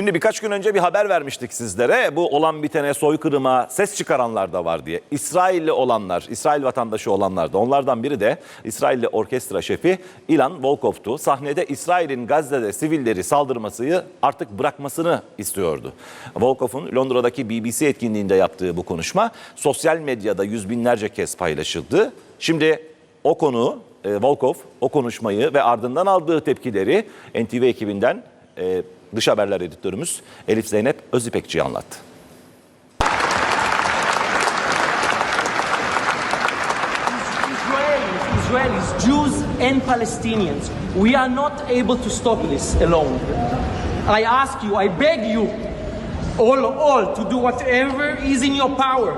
Şimdi birkaç gün önce bir haber vermiştik sizlere. Bu olan bitene soykırıma ses çıkaranlar da var diye. İsrailli olanlar, İsrail vatandaşı olanlar da. Onlardan biri de İsrailli orkestra şefi Ilan Volkov'tu. Sahnede İsrail'in Gazze'de sivilleri saldırmasıyı artık bırakmasını istiyordu. Volkov'un Londra'daki BBC etkinliğinde yaptığı bu konuşma sosyal medyada yüz binlerce kez paylaşıldı. Şimdi o konu e, Volkov o konuşmayı ve ardından aldığı tepkileri NTV ekibinden e, dış haberler editörümüz Elif Zeynep Özipekçi'ye anlattı. Israelis, Jews and Palestinians, we are not able to stop this alone. I ask you, I beg you, all, all, to do whatever is in your power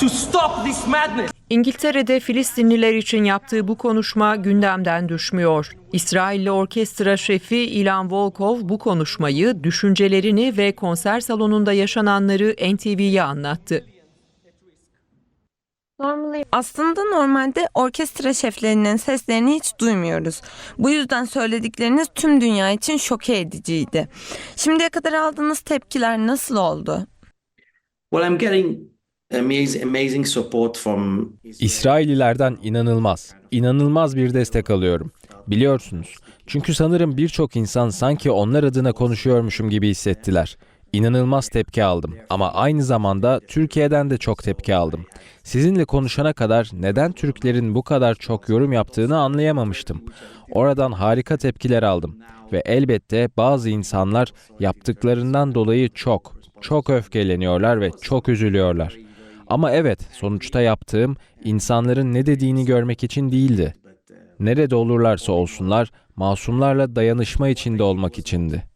to stop this madness. İngiltere'de Filistinliler için yaptığı bu konuşma gündemden düşmüyor. İsrailli orkestra şefi Ilan Volkov bu konuşmayı, düşüncelerini ve konser salonunda yaşananları NTV'ye anlattı. Aslında normalde orkestra şeflerinin seslerini hiç duymuyoruz. Bu yüzden söyledikleriniz tüm dünya için şoke ediciydi. Şimdiye kadar aldığınız tepkiler nasıl oldu? Well, I'm getting amazing, support from İsraillilerden inanılmaz, inanılmaz bir destek alıyorum. Biliyorsunuz. Çünkü sanırım birçok insan sanki onlar adına konuşuyormuşum gibi hissettiler. İnanılmaz tepki aldım ama aynı zamanda Türkiye'den de çok tepki aldım. Sizinle konuşana kadar neden Türklerin bu kadar çok yorum yaptığını anlayamamıştım. Oradan harika tepkiler aldım ve elbette bazı insanlar yaptıklarından dolayı çok, çok öfkeleniyorlar ve çok üzülüyorlar. Ama evet, sonuçta yaptığım insanların ne dediğini görmek için değildi. Nerede olurlarsa olsunlar, masumlarla dayanışma içinde olmak içindi.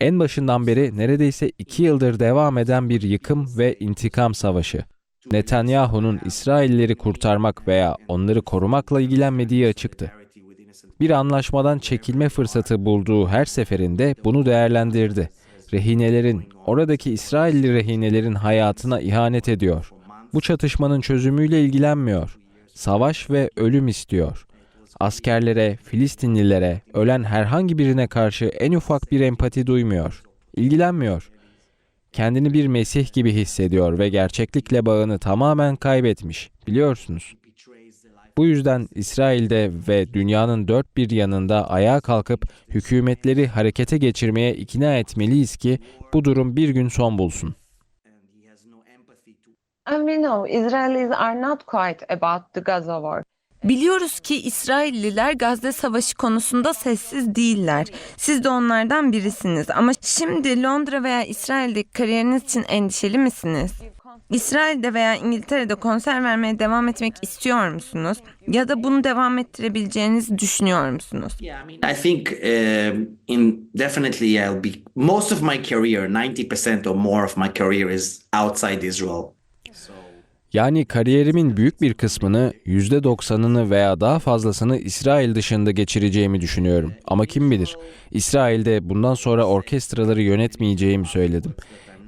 En başından beri neredeyse iki yıldır devam eden bir yıkım ve intikam savaşı. Netanyahu'nun İsrailleri kurtarmak veya onları korumakla ilgilenmediği açıktı. Bir anlaşmadan çekilme fırsatı bulduğu her seferinde bunu değerlendirdi. Rehinelerin, oradaki İsrailli rehinelerin hayatına ihanet ediyor. Bu çatışmanın çözümüyle ilgilenmiyor. Savaş ve ölüm istiyor. Askerlere, Filistinlilere, ölen herhangi birine karşı en ufak bir empati duymuyor. İlgilenmiyor. Kendini bir mesih gibi hissediyor ve gerçeklikle bağını tamamen kaybetmiş. Biliyorsunuz. Bu yüzden İsrail'de ve dünyanın dört bir yanında ayağa kalkıp hükümetleri harekete geçirmeye ikna etmeliyiz ki bu durum bir gün son bulsun. And we know Israelis are not quiet about the Gaza war. Biliyoruz ki İsrailliler Gazze Savaşı konusunda sessiz değiller. Siz de onlardan birisiniz. Ama şimdi Londra veya İsrail'deki kariyeriniz için endişeli misiniz? İsrail'de veya İngiltere'de konser vermeye devam etmek istiyor musunuz? Ya da bunu devam ettirebileceğinizi düşünüyor musunuz? I think um, in definitely I'll be most of my career, 90% or more of my career is outside Israel. Yani kariyerimin büyük bir kısmını, %90'ını veya daha fazlasını İsrail dışında geçireceğimi düşünüyorum. Ama kim bilir, İsrail'de bundan sonra orkestraları yönetmeyeceğimi söyledim.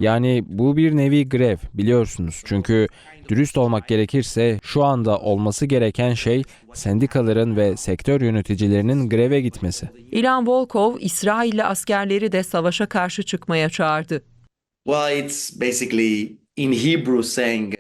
Yani bu bir nevi grev biliyorsunuz. Çünkü dürüst olmak gerekirse şu anda olması gereken şey sendikaların ve sektör yöneticilerinin greve gitmesi. İlan Volkov, İsrailli askerleri de savaşa karşı çıkmaya çağırdı. Well, it's basically in Hebrew saying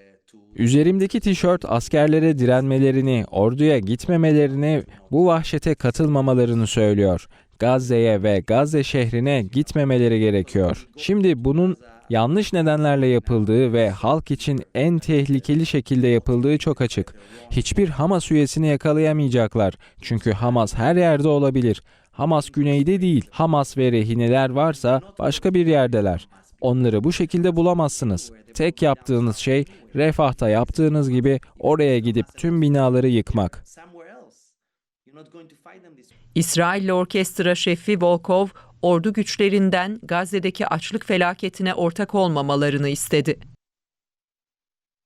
Üzerimdeki tişört askerlere direnmelerini, orduya gitmemelerini, bu vahşete katılmamalarını söylüyor. Gazze'ye ve Gazze şehrine gitmemeleri gerekiyor. Şimdi bunun yanlış nedenlerle yapıldığı ve halk için en tehlikeli şekilde yapıldığı çok açık. Hiçbir Hamas üyesini yakalayamayacaklar. Çünkü Hamas her yerde olabilir. Hamas güneyde değil. Hamas ve rehineler varsa başka bir yerdeler. Onları bu şekilde bulamazsınız. Tek yaptığınız şey Refah'ta yaptığınız gibi oraya gidip tüm binaları yıkmak. İsrailli orkestra şefi Volkov, ordu güçlerinden Gazze'deki açlık felaketine ortak olmamalarını istedi.